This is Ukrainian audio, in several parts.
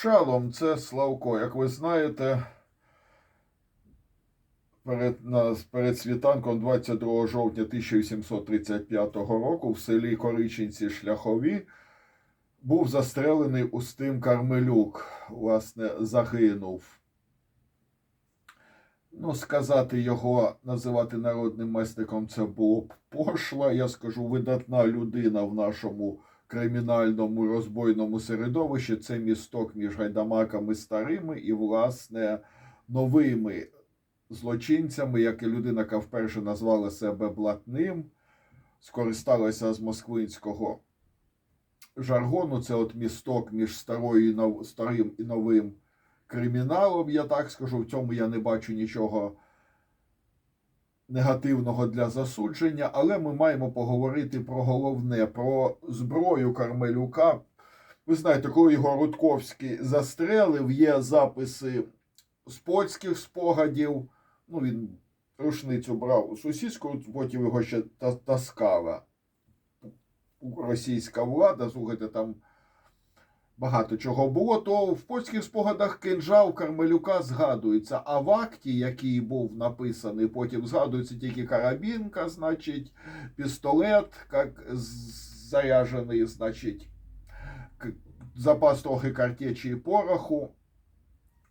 Шалом, це Славко. Як ви знаєте, перед, нас, перед світанком 22 жовтня 1835 року в селі Коричинці Шляхові був застрелений Устим Кармелюк. Власне, загинув. Ну, сказати його, називати народним месником, це було б пошло. Я скажу, видатна людина в нашому кримінальному розбойному середовищі. Це місток між гайдамаками старими і, власне, новими злочинцями, як і людина, яка вперше назвала себе блатним, скористалася з москвинського жаргону. Це от місток між старою і нов... старим і новим криміналом, я так скажу. В цьому я не бачу нічого негативного для засудження, але ми маємо поговорити про головне, про зброю Кармелюка. Ви знаєте, коли його Рудковський застрелив, є записи з польських спогадів. Ну, він рушницю брав у сусідську, потім його ще таскала російська влада. Слухайте, там багато чого було, то в польських спогадах кинжал Кармелюка згадується. А в акті, який був написаний, потім згадується тільки карабінка, значить, пістолет, як заряжений, значить, запас трохи картечі і пороху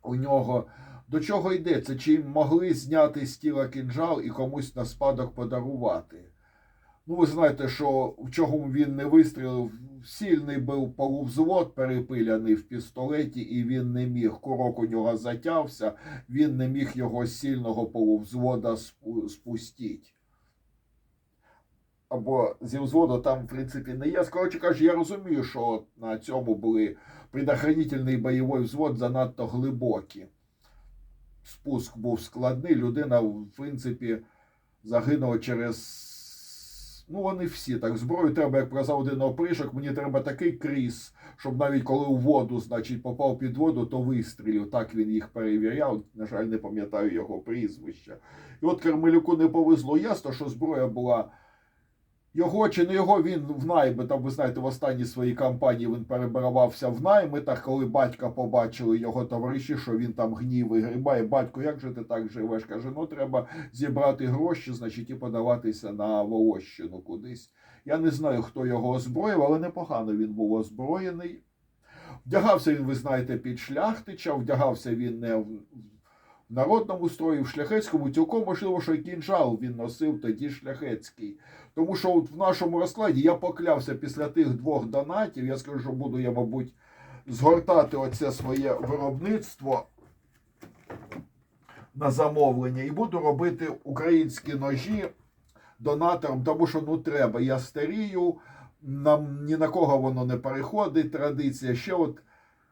у нього. До чого йдеться? Чи могли зняти з тіла кинжал і комусь на спадок подарувати? Ну, ви знаєте, що в чому він не вистрілив, сильний був полувзвод перепиляний в пістолеті, і він не міг. Курок у нього затявся, він не міг його з сильного полувзвода спустити. Або зі взводу там, в принципі, не є. Коротше кажучи, я розумію, що на цьому були предохранительний бойовий взвод занадто глибокі. Спуск був складний. Людина, в принципі, загинула через. Ну, вони всі так. Зброю треба, як казав один опришок, мені треба такий кріс, щоб навіть коли у воду, значить, попав під воду, то вистрілів. Так він їх перевіряв. На жаль, не пам'ятаю його прізвища. І от Кармелюку не повезло. Ясно, що зброя була. Його чи не його він в найми, там ви знаєте, в останній своїй кампанії він перебирався в найми, так коли батька побачили його товариші, що він там гнів і грибає. Батько, як же ти так живеш? Каже, ну треба зібрати гроші, значить, і подаватися на Волощину кудись. Я не знаю, хто його озброїв, але непогано він був озброєний. Вдягався він, ви знаєте, під шляхтича, вдягався він не в народному строї, в шляхетському, цілком можливо, що й кінжал він носив тоді шляхетський. Тому що от в нашому розкладі я поклявся після тих двох донатів, я скажу, що буду я, мабуть, згортати оце своє виробництво на замовлення і буду робити українські ножі донатором, тому що ну треба. Я старію, нам ні на кого воно не переходить. Традиція. Ще от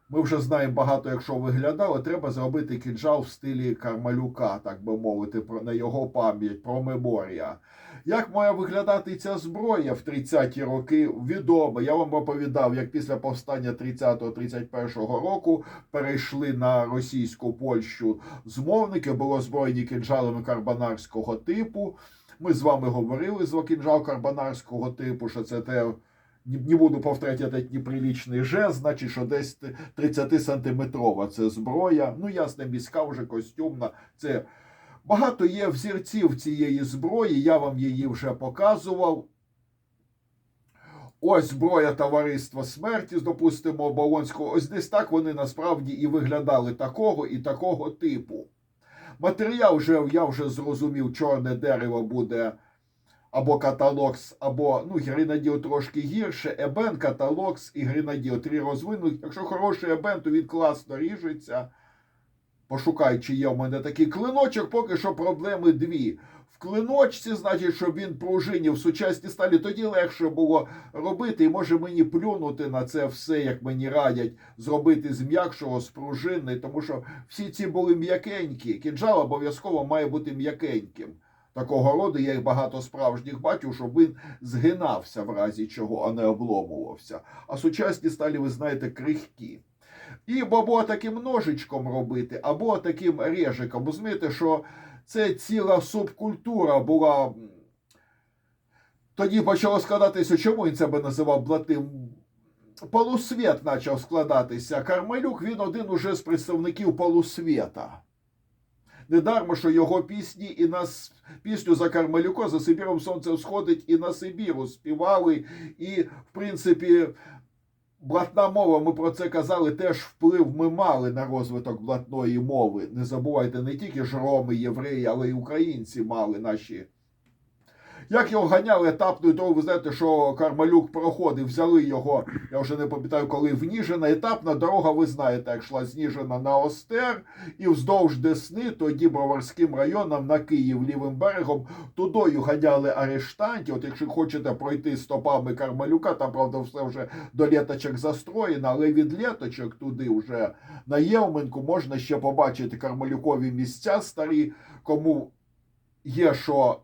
ми вже знаємо багато, якщо виглядало, треба зробити кінжал в стилі Кармалюка, так би мовити, про на його пам'ять, про меморія. Як має виглядати ця зброя в 30-ті роки, відомо. Я вам оповідав, як після повстання 30-31 року перейшли на російську Польщу змовники, було озброєні кінжалами карбонарського типу. Ми з вами говорили за кінжал карбонарського типу, що це те. Не буду повторяти этот неприличний жест, значить, що десь 30-сантиметрова це зброя. Ну, ясне, міська вже костюмна. Це багато є взірців цієї зброї, я вам її вже показував. Ось зброя товариства смерті, допустимо, Оболонського. Ось десь так вони насправді і виглядали такого і такого типу. Матеріал вже я вже зрозумів, чорне дерево буде або каталокс, або ну, гренадіо трошки гірше. Ебен, каталокс і гренадіо три розвинуть. Якщо хороший ебен, то він класно ріжеться. Пошукай, чи є в мене такий клиночок, поки що проблеми дві. В клиночці, значить, щоб він пружинів сучасній сталі, тоді легше було робити. І може мені плюнути на це все, як мені радять, зробити з м'якшого, з пружини, тому що всі ці були м'якенькі. Кінжал обов'язково має бути м'якеньким. Такого роду я їх багато справжніх бачив, щоб він згинався в разі чого, а не обломувався. А сучасні сталі, ви знаєте, крихкі. І або таким ножичком робити, або таким режиком. Розумієте, що це ціла субкультура була. Тоді почало складатися, чому він себе називав блатним полусвіт почав складатися. Кармелюк він один уже з представників полусвіта. Недармо, що його пісні і нас пісню за Кармелюко за Сибіром сонце сходить і на Сибіру співали. І, в принципі, блатна мова, ми про це казали, теж вплив ми мали на розвиток блатної мови. Не забувайте, не тільки ж роми, євреї, але й українці мали наші. Як його ганяли етапною дорогою, ви знаєте, що Кармалюк проходив, взяли його, я вже не пам'ятаю, коли в Ніжина. Етапна дорога, ви знаєте, як йшла з Ніжина на Остер і вздовж Десни, тоді Броварським районом на Київ лівим берегом, тудою ганяли арештантів. От якщо хочете пройти стопами Кармалюка, там, правда, все вже до літочок застроєно, але від літочок туди вже на Євменку можна ще побачити кармалюкові місця старі, кому є що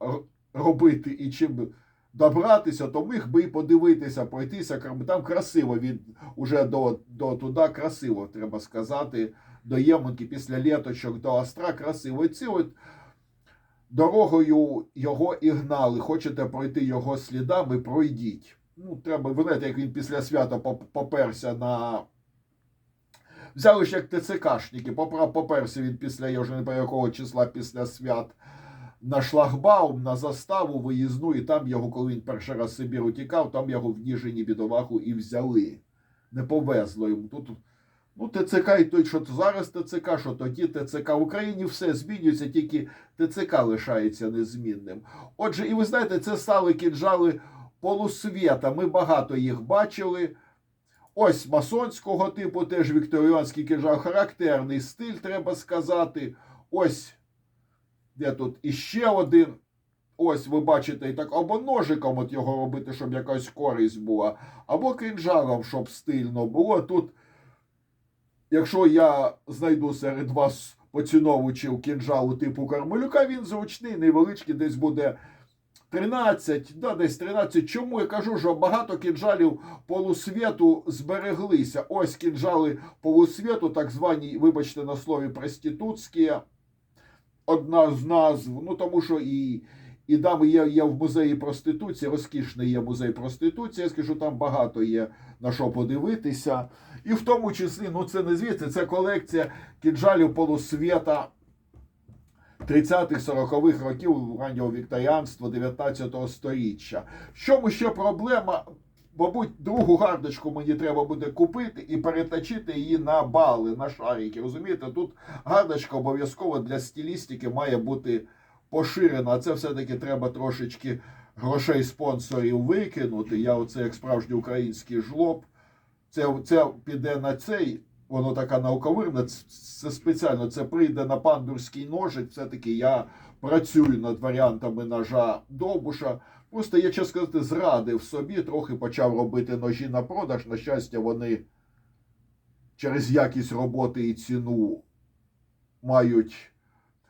робити і чим добратися, то міг би і подивитися, пройтися. Там красиво він уже до, до туди красиво, треба сказати, до Ємонки після літочок до Остра красиво. І ці от дорогою його і гнали. Хочете пройти його слідами, пройдіть. Ну, треба, ви знаєте, як він після свята поперся на. Взяли ж як ТЦКшники, поперся він після, я вже не пам'ятаю якого числа після свят на шлагбаум, на заставу виїзну, і там його, коли він перший раз з Сибіру тікав, там його в Ніжині бідолаху і взяли. Не повезло йому. Тут ну, ТЦК і той, що зараз ТЦК, що тоді ТЦК. В Україні все змінюється, тільки ТЦК лишається незмінним. Отже, і ви знаєте, це стали кінжали полусвіта. Ми багато їх бачили. Ось масонського типу, теж вікторіанський кінжал, характерний стиль, треба сказати. Ось де тут іще один. Ось ви бачите, і так або ножиком от його робити, щоб якась користь була, або кинжалом, щоб стильно було. Тут, якщо я знайду серед вас поціновувачів кінжалу типу Кармелюка, він зручний, невеличкий, десь буде 13, да, десь 13. Чому я кажу, що багато кінжалів полусвіту збереглися. Ось кінжали полусвіту, так звані, вибачте на слові, проститутські одна з назв. Ну тому що і, і дами є, є в музеї проституції, розкішний є музей проституції. Я скажу, там багато є на що подивитися. І в тому числі, ну це не звідси, це колекція кінжалів полусвіта 30-х, 40-х років раннього вікторіанства 19 століття. В чому ще проблема? Мабуть, другу гардочку мені треба буде купити і переточити її на бали, на шарики. Розумієте, тут гардочка обов'язково для стилістики має бути поширена. А це все-таки треба трошечки грошей спонсорів викинути. Я оце як справжній український жлоб. Це, це піде на цей, воно така науковирна, це, спеціально, це прийде на пандурський ножик. Все-таки я працюю над варіантами ножа Довбуша. Просто я, чесно сказати, зрадив собі, трохи почав робити ножі на продаж. На щастя, вони через якість роботи і ціну мають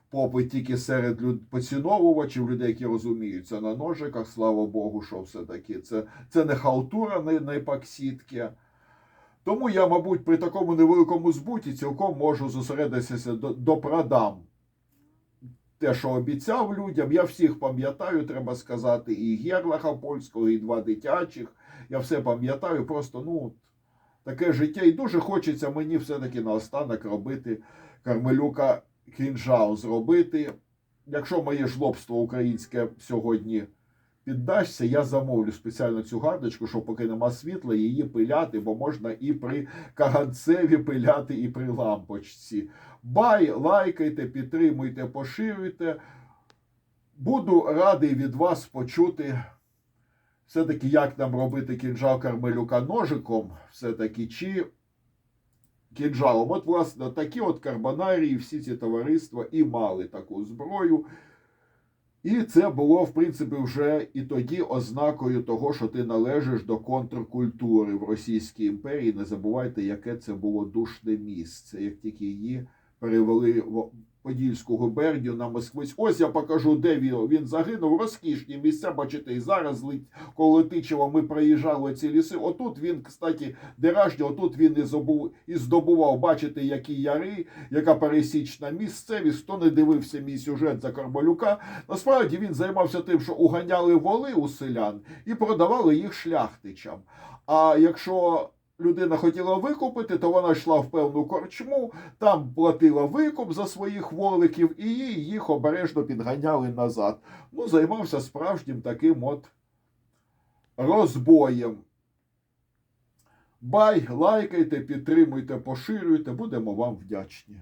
попит тільки серед люд... поціновувачів, людей, які розуміються на ножиках. Слава Богу, що все-таки це, це не халтура, не, не епоксидки. Тому я, мабуть, при такому невеликому збуті цілком можу зосередитися до, допродам те, що обіцяв людям. Я всіх пам'ятаю, треба сказати, і Герлаха польського, і два дитячих. Я все пам'ятаю, просто ну, таке життя. І дуже хочеться мені все-таки наостанок робити Кармелюка кінжал зробити. Якщо моє жлобство українське сьогодні піддасться, я замовлю спеціально цю гардочку, щоб поки нема світла, її пиляти, бо можна і при каганцеві пиляти, і при лампочці. Бай, лайкайте, підтримуйте, поширюйте. Буду радий від вас почути все-таки, як нам робити кінжал Кармелюка ножиком, все-таки, чи кінжалом. От, власне, такі от карбонарії, всі ці товариства і мали таку зброю. І це було, в принципі, вже і тоді ознакою того, що ти належиш до контркультури в Російській імперії. Не забувайте, яке це було душне місце, як тільки її перевели Подільську губернію на Москвиць. Ось я покажу, де він, він загинув. Розкішні місця, бачите, і зараз коло Тичева ми проїжджали ці ліси. Отут він, кстати, деражні, отут він і забув і здобував, бачите, які яри, яка пересічна місцевість. Хто не дивився мій сюжет за Карбалюка, насправді він займався тим, що уганяли воли у селян і продавали їх шляхтичам. А якщо людина хотіла викупити, то вона йшла в певну корчму, там платила викуп за своїх воликів, і її їх обережно підганяли назад. Ну, займався справжнім таким от розбоєм. Бай, лайкайте, підтримуйте, поширюйте, будемо вам вдячні.